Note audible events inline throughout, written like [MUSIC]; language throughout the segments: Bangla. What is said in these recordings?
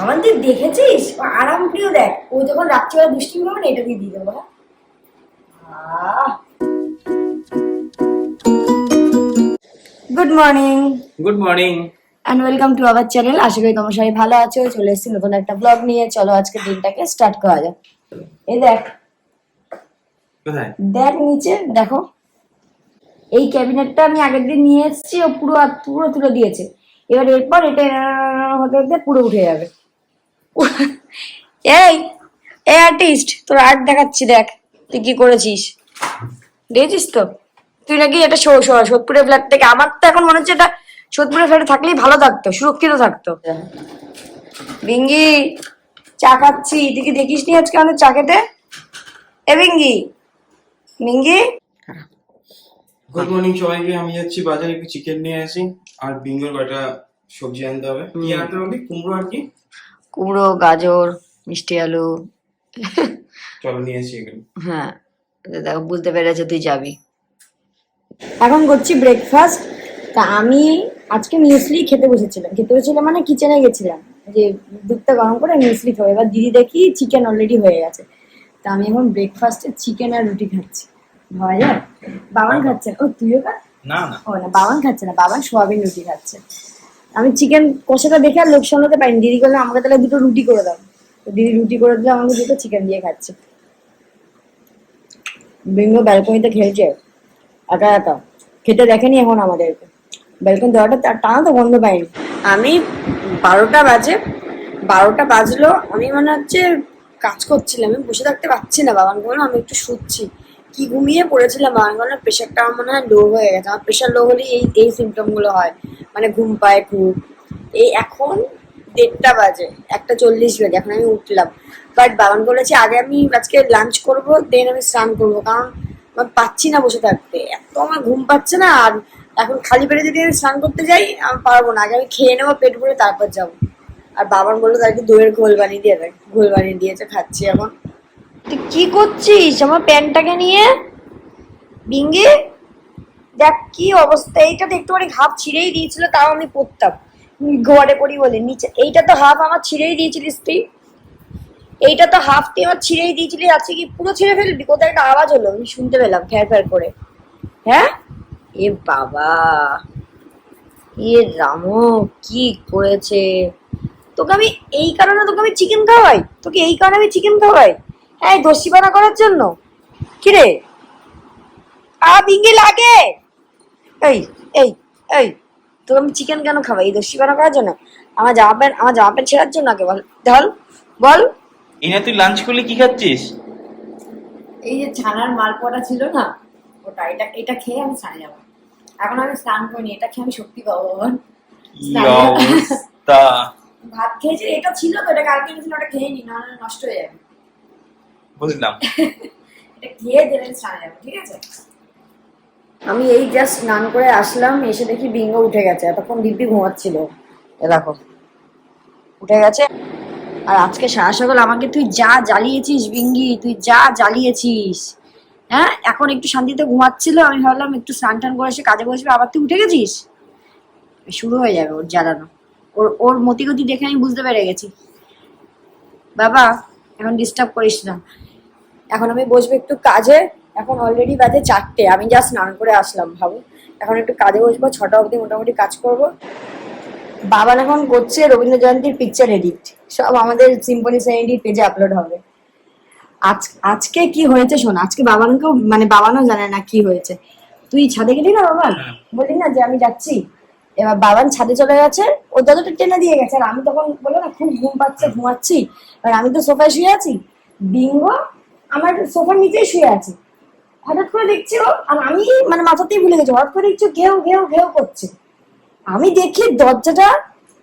আমার তুই দেখেছিস? আরাম প্রিয় দেখ। ও যখন রাত্রিবেলা দুষ্টিমি হবে না এটা দিয়ে দিয়ে দেবো good morning good morning and welcome to our channel আশা করি তোমার সবাই ভালো আছো। চলে এসেছি নতুন একটা ব্লগ নিয়ে। চলো আজকে দিনটাকে স্টার্ট করা যাক। এই দেখ। দেখ নিচে দেখো। এই ক্যাবিনেটটা আমি আগের দিন নিয়ে এসেছি। ও পুরো পুরো তুলে দিয়েছে। এবার এরপর এটা হতে হতে পুরো উঠে যাবে। [LAUGHS] এই এই আর্টিস্ট তোর আর্ট দেখাচ্ছি দেখ তুই কি করেছিস? দেখেছিস তো? তুই নাকি এটা শো- শো- সোদপুরের ফ্ল্যাট থেকে আমার তো এখন মনে হচ্ছে এটা সোদপুরের ফ্ল্যাটে থাকলেই ভালো থাকতো সুরক্ষিত থাকতো। বিঙ্গি চা খাচ্ছি তুই কি দেখিস নি আজকে আমাদের চা খেতে? এ বিঙ্গি বিঙ্গি? গুড মর্নিং সবাইকে আমি যাচ্ছি বাজারে একটু চিকেন নিয়ে আসি আর বিঙ্গর কয়টা সবজি আনতে হবে। কি আনতে হবে? কুমড়ো আর কি? কুমড়ো গাজর মিষ্টি আলু। চলো নিয়ে আসি হ্যাঁ দেখো বুঝতে পেরেছে তুই যাবি। এখন করছি ব্রেকফাস্ট তা আমি আজকে মিউসলি খেতে বসেছিলাম। খেতে বসেছিলাম মানে কিচেনে গেছিলাম। যে দুধটা গরম করে মিউসলি খাব। এবার দিদি দেখি চিকেন অলরেডি হয়ে গেছে। তা আমি এখন ব্রেকফাস্টে চিকেন আর রুটি খাচ্ছি। ভাবা যায়? বাবান খাচ্ছে। ও তুইও খা? না না। ও না বাবান খাচ্ছে না। বাবান সোয়াবিন রুটি খাচ্ছে। আমি চিকেন কষাটা দেখে আর লোক সামলাতে পারিনি। দিদি বলল, আমাকে তাহলে দুটো রুটি করে দাও। তো দিদি রুটি করে দিলে, আমাকে দুটো চিকেন দিয়ে খাচ্ছে। বিঙ্গ ব্যালকনিতে খেলছে, একা একা। খেতে দেখেনি এখন আমাদেরকে। ব্যালকনি দেওয়াটা তার টানা তো বন্ধ পাইনি। আমি বারোটা বাজে, বারোটা বাজলো। আমি মনে হচ্ছে কাজ করছিলাম, আমি বসে থাকতে পারছি না বাবান বলল আমি একটু শুচ্ছি। কি ঘুমিয়ে পড়েছিলাম বাবান বলল প্রেশারটা আমার মনে হয় লো হয়ে গেছে। আমার প্রেশার লো হলেই এই এই সিমটমগুলো হয়। মানে ঘুম পায় খুব। এই এখন দেড়টা বাজে, একটা চল্লিশ বাজে, এখন আমি উঠলাম। বাট বাবান বলেছে, আগে আমি আজকে লাঞ্চ করব দেন আমি স্নান করব। কারণ আমি পাচ্ছি না বসে থাকতে। এত আমার ঘুম পাচ্ছে না, আর এখন খালি পেটে যদি আমি স্নান করতে যাই, আমি পারব না। আগে আমি খেয়ে নেব, পেট ভরে তারপর যাব। আর বাবার বলল তাকে দইয়ের ঘোল বানিয়ে দিয়ে দেয় ঘোল বানিয়ে দিয়েছে, খাচ্ছি এখন। তুই কি করছিস? আমার প্যান্টটাকে নিয়ে? বিঙ্গে? দেখ কি অবস্থা। এইটা তো একটুখানি হাফ ছিঁড়েই দিয়েছিল, তাও আমি পরতাম। ঘরে পড়ি বলে। নিচে, এইটা তো হাফ আমার ছিঁড়েই দিয়েছিলিস তুই। এইটা তো হাফ তুই আমার ছিঁড়েই দিয়েছিলি। আছে কি পুরো ছিঁড়ে ফেলবি? কোথায় একটা আওয়াজ হলো, আমি শুনতে পেলাম ফ্যার ফ্যার করে। হ্যাঁ? এ বাবা। এ রামো, কি করেছে? তোকে আমি এই কারণে তোকে আমি চিকেন খাওয়াই? তোকে এই কারণে আমি চিকেন খাওয়াই? হ্যাঁ দস্যিপানা করার জন্য? কিরে? আ বিঙ্গি লাগে? এই এই এই তোকে আমি চিকেন কেন খাব? এই দস্যিপানা করার জন্য? আমার জামা প্যান্ট আমার জামা প্যান্ট ছেঁড়ার জন্য আগে বল। বল বল। এই না তুই লাঞ্চ করলে কি খাচ্ছিস? এই যে ছানার মালপোয়াটা ছিল না ওটা এটা এটা খেয়ে আমি স্নানে যাব। এখন আমি স্নান করিনি এটা খেয়ে আমি শক্তি পাবো ভাত খেয়েছি এটা ছিল তো এটা কালকে এনেছিল ওটা খেয়ে নি নাহলে নষ্ট হয়ে যাবে। বুঝলাম। [LAUGHS] ঠিক আছে? আমি এই জাস্ট স্নান করে আসলাম, এসে দেখি বিঙ্গ উঠে গেছে। এতক্ষণ দিব্যি ঘুমাচ্ছিল। এ দেখো, উঠে গেছে। আর আজকে সারা সকাল আমাকে তুই যা জ্বালিয়েছিস বিঙ্গি, তুই যা জ্বালিয়েছিস হ্যাঁ? এখন একটু শান্তিতে ঘুমাচ্ছিল, আমি ভাবলাম একটু স্নান টান করে এসে কাজে বসবে। আবার তুই উঠে গেছিস? শুরু হয়ে যাবে ওর জ্বালানো। ওর ওর মতিগতি দেখে আমি বুঝতে পেরে গেছি। বাবা, এখন ডিস্টার্ব করিস না। এখন আমি বসবো একটু কাজে। এখন অলরেডি বাজে চারটে আমি যা স্নান করে আসলাম ভাবো। এখন একটু কাজে বসবো ছটা অবধি মোটামুটি কাজ করব। বাবা এখন করছে রবীন্দ্র জয়ন্তীর পিকচার এডিট সব আমাদের সিম্পলি সেভেন্টি পেজে আপলোড হবে। আজ আজকে কি হয়েছে শোন আজকে বাবানকেও মানে বাবানও জানে না কি হয়েছে। তুই ছাদে গেলি না বাবান? হ্যাঁ। বললি না যে আমি যাচ্ছি। এবার বাবান ছাদে চলে গেছে ও যতটা টেনে দিয়ে গেছে আর আমি তখন বলল না খুব ঘুম পাচ্ছে ঘুমাচ্ছি। আর আমি তো সোফায় শুয়ে আছি। বিঙ্গ আমার সোফার নিচেই শুয়ে আছে। হঠাৎ করে দেখছি ও আর আমি মানে মাথাতেই ভুলে গেছি। হঠাৎ করে দেখছি ঘেউ ঘেউ ঘেউ করছে। আমি দেখি দরজাটা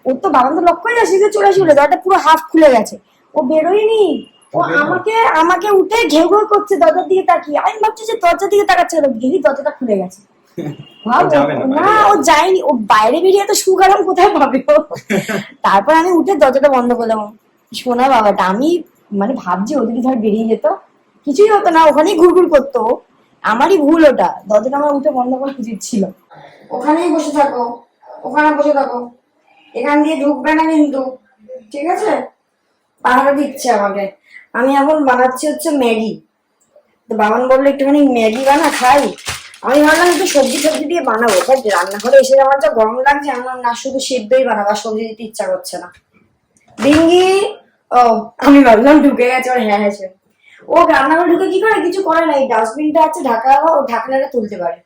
ওর তো বাগান তো লক্ষ্য করে সিধে চলে আসছিল দরজাটা পুরো হাফ খুলে গেছে। ও বেরোয়নি। ও আমাকে আমাকে উঠে ঘেউ ঘেউ করছে দরজার দিকে তাকিয়ে। আমি ভাবছি যে দরজার দিকে তাকাচ্ছে দেখি দরজাটা খুলে গেছে। [LAUGHS] না ও- যায়নি। ও বাইরে বেরিয়ে এত সুগারাম কোথায় পাবে? [LAUGHS] তারপর আমি উঠে দরজাটা বন্ধ করলাম। শোনা বাবাটা আমি মানে ভাবছি ও যদি ধর বেরিয়ে যেত। কিছুই হতো না, ওখানেই ঘুরঘুর করতো। আমারই ভুল ওটা। দরজাটা আমার উঠে বন্ধ করা উচিত ছিল। ওখানেই বসে থাকো। ওখানে বসে থাকো। এখান দিয়ে ঢুকবে না কিন্তু। ঠিক আছে? পাহাড়া দিচ্ছে আমাকে। আমি এখন বানাচ্ছি হচ্ছে ম্যাগি। তো বাবান বলল, একটুখানি ম্যাগি বানা, খাই। আমি ভাবলাম একটু সবজি সবজি দিয়ে বানাবো। বাট রান্নাঘরে এসে আমার যা গরম লাগছে, আমার না শুধু সেদ্ধই বানাবো সবজি দিতে ইচ্ছা করছে না। ডিঙ্গি, ও, আমি ভাবলাম ঢুকে গেছে ওর হ্যাঁ হ্যাঁ। ও রান্নাঘরে ঢুকে কি করে? কিছু করে না এই ডাস্টবিনটা আছে ঢাকা ও ঢাকনাটা তুলতে পারে।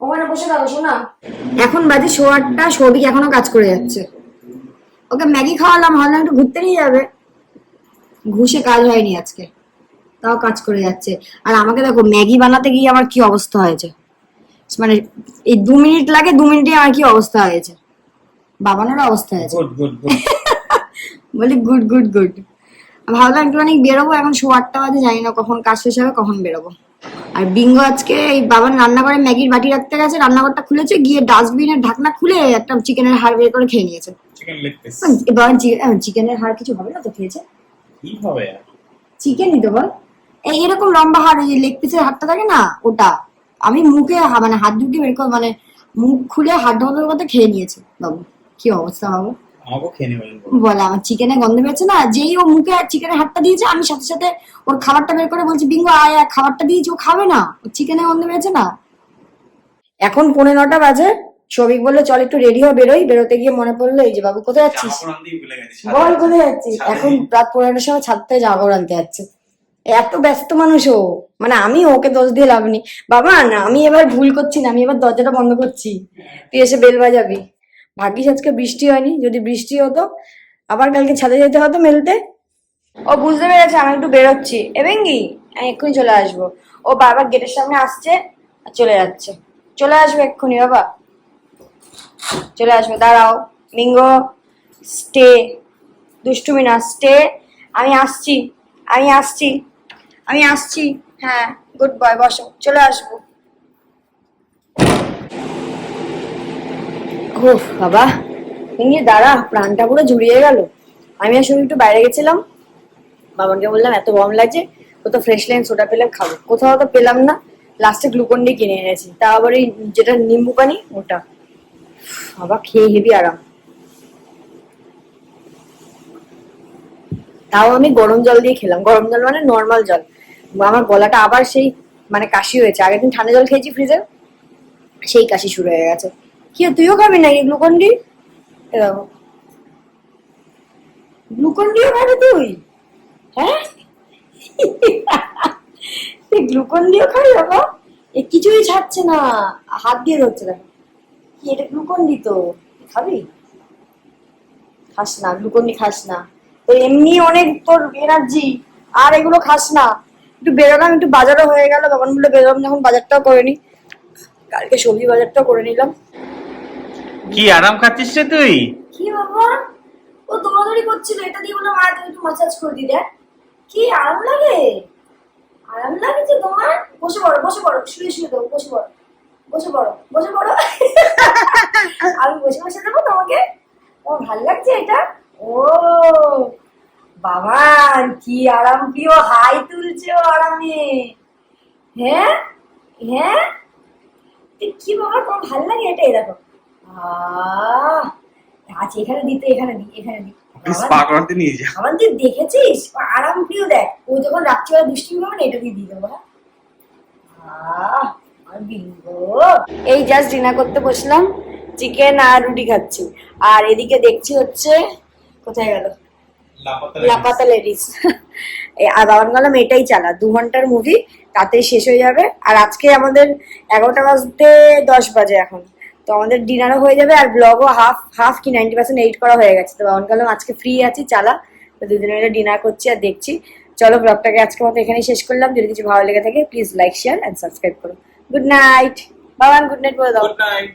ওখানে বসে থাকো শোনা এখন বাজে শো আটটা সৌভিক এখনও কাজ করে যাচ্ছে। ওকে ম্যাগি খাওয়ালাম ভাবলাম একটু ঘুরতে নিয়ে যাবে। ঘুষে কাজ হয়নি আজকে। তাও কাজ করে যাচ্ছে। আর আমাকে দেখো ম্যাগি বানাতে গিয়ে আমার কি অবস্থা হয়েছে। মানে এই দু মিনিট লাগে দু মিনিটে আমার কি অবস্থা হয়েছে। বাবানোর অবস্থা হয়েছে। বলি গুড গুড গুড। ভাবলাম একটুখানি বেরোবো এখন শো আটটা বাজে জানি না কখন কাজ শেষ হবে কখন বেরোবো। আর বিঙ্গো আজকে এই বাবার রান্নাঘরে ম্যাগির বাটি রাখতে গেছে রান্নাঘরটা খুলেছে গিয়ে ডাস্টবিনের ঢাকনা খুলে একটা চিকেনের হাড় বের করে খেয়ে নিয়েছে। এবার চিকেনের হাড় কিছু হবে না তো খেয়েছে? কি হবে? চিকেনই তো বল। এই এরকম লম্বা হাড় এই লেগ পিসের হাড়টা থাকে না ওটা আমি মুখে মানে হাত ঢুকে বের করে মানে মুখ খুলে হাত কথা খেয়ে নিয়েছে বাবু। কি অবস্থা বাবু? বলে আমার চিকেনে গন্ধ পেয়েছে না যেই ও মুখে চিকেনের হাতটা দিয়েছে আমি সাথে সাথে ওর খাবারটা বের করে বলছি বিঙ্গো আয় খাবারটা দিয়েছি ও খাবে না চিকেনে গন্ধ পেয়েছে না। এখন পৌনে নটা বাজে সবিক বলল চল একটু রেডি হয়ে বেরোই। বেরোতে গিয়ে মনে পড়ল এই যে বাবু কোথায় যাচ্ছিস? বল কোথায় যাচ্ছিস? এখন রাত পনেরোটার সময় জামা কাপড় আনতে যাচ্ছে। এত ব্যস্ত মানুষ ও মানে আমি ওকে দোষ দিয়ে লাভ নেই। বাবা না আমি এবার ভুল করছি না আমি এবার দরজাটা বন্ধ করছি। তুই এসে বেল বাজাবি। ভাগ্যিস আজকে বৃষ্টি হয়নি, যদি বৃষ্টি হতো, আবার কালকে ছাদে যেতে হতো মেলতে। ও বুঝতে পেরেছে, আমি একটু বেরোচ্ছি। এবেঙ্গি আমি এক্ষুনি চলে আসব। ও বারবার গেটের সামনে আসছে, আর চলে যাচ্ছে। চলে আসবে এক্ষুনি, বাবা। চলে আসবে, দাঁড়াও। Mingo stay. দুষ্টুমি না, স্টে। আমি আসছি আমি আসছি আমি আসছি। হ্যাঁ গুড বয়, বসো। চলে আসব। ও বাবা। মিঙ্গি দাঁড়া, প্রাণটা পুরো জুড়িয়ে গেল। আমি আসলে একটু বাইরে গেছিলাম। বাবাকে বললাম, এত গরম লাগছে, কোথাও ফ্রেশ লাইন সোডা পেলে খাব। কোথাও তো পেলাম না। লাস্টে গ্লুকন ডি কিনে এনেছি। তা আবার এই যেটা নিম্বু পানি ওটা। বাবা, খেয়ে হেবি আরাম। তাও আমি গরম জল দিয়ে খেলাম। গরম জল মানে নর্মাল জল। আমার গলাটা আবার সেই মানে কাশি হয়েছে। আগের দিন ঠান্ডা জল খেয়েছি ফ্রিজে সেই কাশি শুরু হয়ে গেছে। কি, তুইও খাবি নাকি গ্লুকন ডি? গ্লুকন ডিও খাবি তুই? হ্যাঁ? গ্লুকন ডিও খাবি বাবা? এ, কিছুই ছাড়ছে না। হাত দিয়ে ধরছে দেখো। কি, এটা গ্লুকন ডি তো? খাবি? খাস না, গ্লুকন ডি খাস না। তো এমনি অনেক তোর এনার্জি আর এগুলো খাস না। একটু বেরোলাম, একটু বাজারও হয়ে গেল, তখন বলল বেরোলাম যখন বাজারটাও করে নি। কালকে সবজি বাজারটাও করে নিলাম। কি আরাম খাচ্ছিস রে তুই? কি বাবা? ও দৌড়াদৌড়ি করছিল এটা দিয়ে বললাম আর তুমি একটু মাসাজ করে দি দেখ। কি আরাম লাগে? আরাম লাগছে তোমার? বসে পড়ো বসে পড়ো শুয়ে শুয়ে দেবো বসে পড়ো বসে পড়ো বসে পড়ো। [LAUGHS] আমি বসে বসে দেবো তোমাকে। তোমার ভালো লাগছে এটা? ও বাবা কি আরাম প্রিয় হাই তুলছে ও আরামে। হ্যাঁ? হ্যাঁ? কি বাবা তোমার ভালো লাগে এটাই দেখো। আচ্ছা এখানে দিতে এখানে দি এখানে দি। স্পা করাতে নিয়ে যা। আমার তুই দেখেছিস? আরাম প্রিয় দেখ। ও যখন রাত্রিবেলা দুষ্টি হবে না এটা দিয়ে দিয়ে দেবো হ্যাঁ? আহ, এই জাস্ট ডিনার করতে বসলাম চিকেন আর রুটি খাচ্ছি। আর এদিকে দেখছি হচ্ছে কোথায় গেল? লাপাতা লেডিস। আর বাবান গেলাম এটাই চালা দু ঘণ্টার মুভি তাতেই শেষ হয়ে যাবে। আর আজকে আমাদের এগারোটা বাজতে দশ বাজে এখন। তো আমাদের ডিনারও হয়ে যাবে আর ব্লগও হাফ হাফ কি নাইনটি পার্সেন্ট এইট করা হয়ে গেছে। তো বাবন কালাম আজকে ফ্রি আছি, চালা। তো দুজনে মিলে ডিনার করছি আর দেখছি। চলো ব্লগটাকে আজকে মতো এখানেই শেষ করলাম। যদি কিছু ভালো লেগে থাকে please like share and subscribe করো। Good night Baban good night বলে দাও। Good night